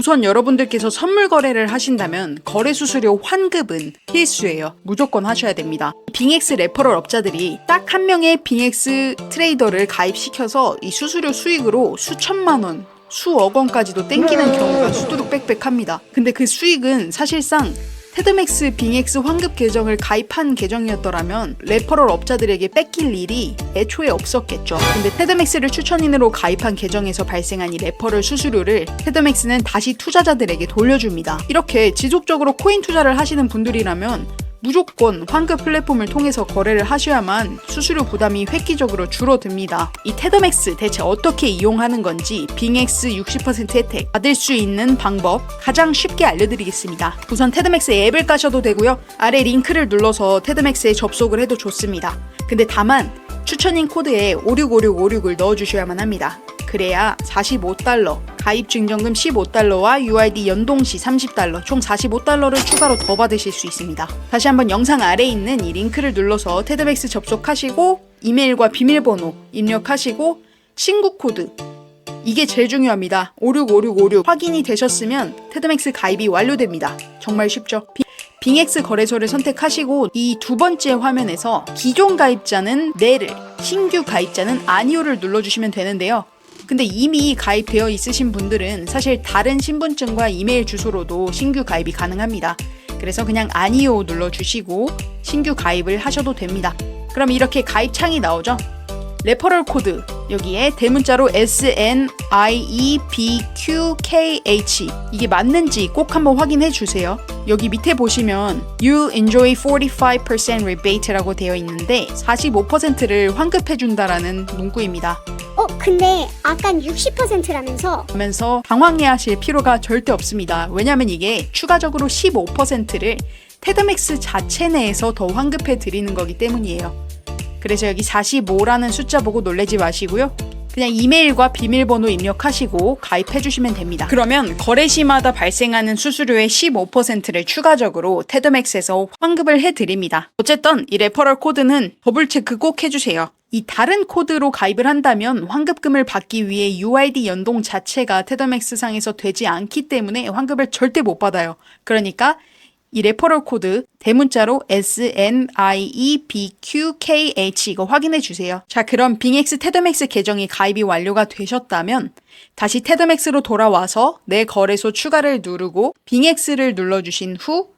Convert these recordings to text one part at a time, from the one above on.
우선 여러분들께서 선물 거래를 하신다면 거래 수수료 환급은 필수예요. 무조건 하셔야 됩니다. 빙엑스 레퍼럴 업자들이 딱 한 명의 빙엑스 트레이더를 가입시켜서 이 수수료 수익으로 수천만 원, 수억 원까지도 땡기는 경우가 수두룩 빽빽합니다. 근데 그 수익은 사실상 테드맥스 빙엑스 환급 계정을 가입한 계정이었더라면 레퍼럴 업자들에게 뺏길 일이 애초에 없었겠죠. 근데 테드맥스를 추천인으로 가입한 계정에서 발생한 이 레퍼럴 수수료를 테드맥스는 다시 투자자들에게 돌려줍니다. 이렇게 지속적으로 코인 투자를 하시는 분들이라면 무조건 환급 플랫폼을 통해서 거래를 하셔야만 수수료 부담이 획기적으로 줄어듭니다. 이 테더맥스 대체 어떻게 이용하는 건지 빙엑스 60% 혜택 받을 수 있는 방법 가장 쉽게 알려드리겠습니다. 우선 테드맥스 앱을 까셔도 되고요. 아래 링크를 눌러서 테드맥스에 접속을 해도 좋습니다. 근데 다만 추천인 코드에 565656을 넣어주셔야만 합니다. 그래야 45달러, 가입 증정금 15달러와 UID 연동 시 30달러, 총 45달러를 추가로 더 받으실 수 있습니다. 다시 한번 영상 아래에 있는 이 링크를 눌러서 테드맥스 접속하시고 이메일과 비밀번호 입력하시고 신고 코드 이게 제일 중요합니다. 565656 확인이 되셨으면 테드맥스 가입이 완료됩니다. 정말 쉽죠? 비- 빙엑스 거래소를 선택하시고 이 두 번째 화면에서 기존 가입자는 네를, 신규 가입자는 아니오를 눌러주시면 되는데요. 근데 이미 가입되어 있으신 분들은 사실 다른 신분증과 이메일 주소로도 신규 가입이 가능합니다. 그래서 그냥 아니오 눌러주시고 신규 가입을 하셔도 됩니다. 그럼 이렇게 가입 창이 나오죠? 레퍼럴 코드 여기에 대문자로 S N I E B Q K H 이게 맞는지 꼭 한번 확인해 주세요. 여기 밑에 보시면 You enjoy 45% rebate라고 되어 있는데 45%를 환급해 준다라는 문구입니다. 어, 근데 아깐 60%라면서 하면서 당황해하실 필요가 절대 없습니다. 왜냐하면 이게 추가적으로 15%를 테드맥스 자체 내에서 더 환급해 드리는 거기 때문이에요. 그래서 여기 45라는 숫자 보고 놀라지 마시고요. 그냥 이메일과 비밀번호 입력하시고 가입해 주시면 됩니다. 그러면 거래 시마다 발생하는 수수료의 15%를 추가적으로 테드맥스에서 환급을 해 드립니다. 어쨌든 이 레퍼럴 코드는 더블 체크 꼭 해주세요. 이 다른 코드로 가입을 한다면 환급금을 받기 위해 UID 연동 자체가 테더맥스 상에서 되지 않기 때문에 환급을 절대 못 받아요. 그러니까 이 레퍼럴 코드 대문자로 S N I E B Q K H 이거 확인해 주세요. 자, 그럼 빙엑스 테더맥스 계정이 가입이 완료가 되셨다면 다시 테더맥스로 돌아와서 내 거래소 추가를 누르고 빙엑스를 눌러 주신 후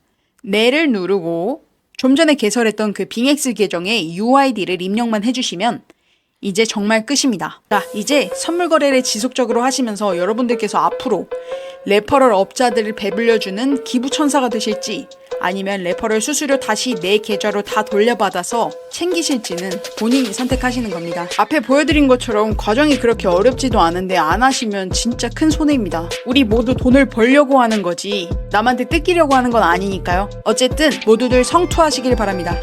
내를 누르고 좀 전에 개설했던 그 빙엑스 계정에 UID를 입력만 해주시면 이제 정말 끝입니다. 자, 이제 선물 거래를 지속적으로 하시면서 여러분들께서 앞으로 레퍼럴 업자들을 배불려주는 기부천사가 되실지 아니면 레퍼럴 수수료 다시 내 계좌로 다 돌려받아서 챙기실지는 본인이 선택하시는 겁니다. 앞에 보여드린 것처럼 과정이 그렇게 어렵지도 않은데 안 하시면 진짜 큰 손해입니다. 우리 모두 돈을 벌려고 하는 거지 남한테 뜯기려고 하는 건 아니니까요. 어쨌든 모두들 성투하시길 바랍니다.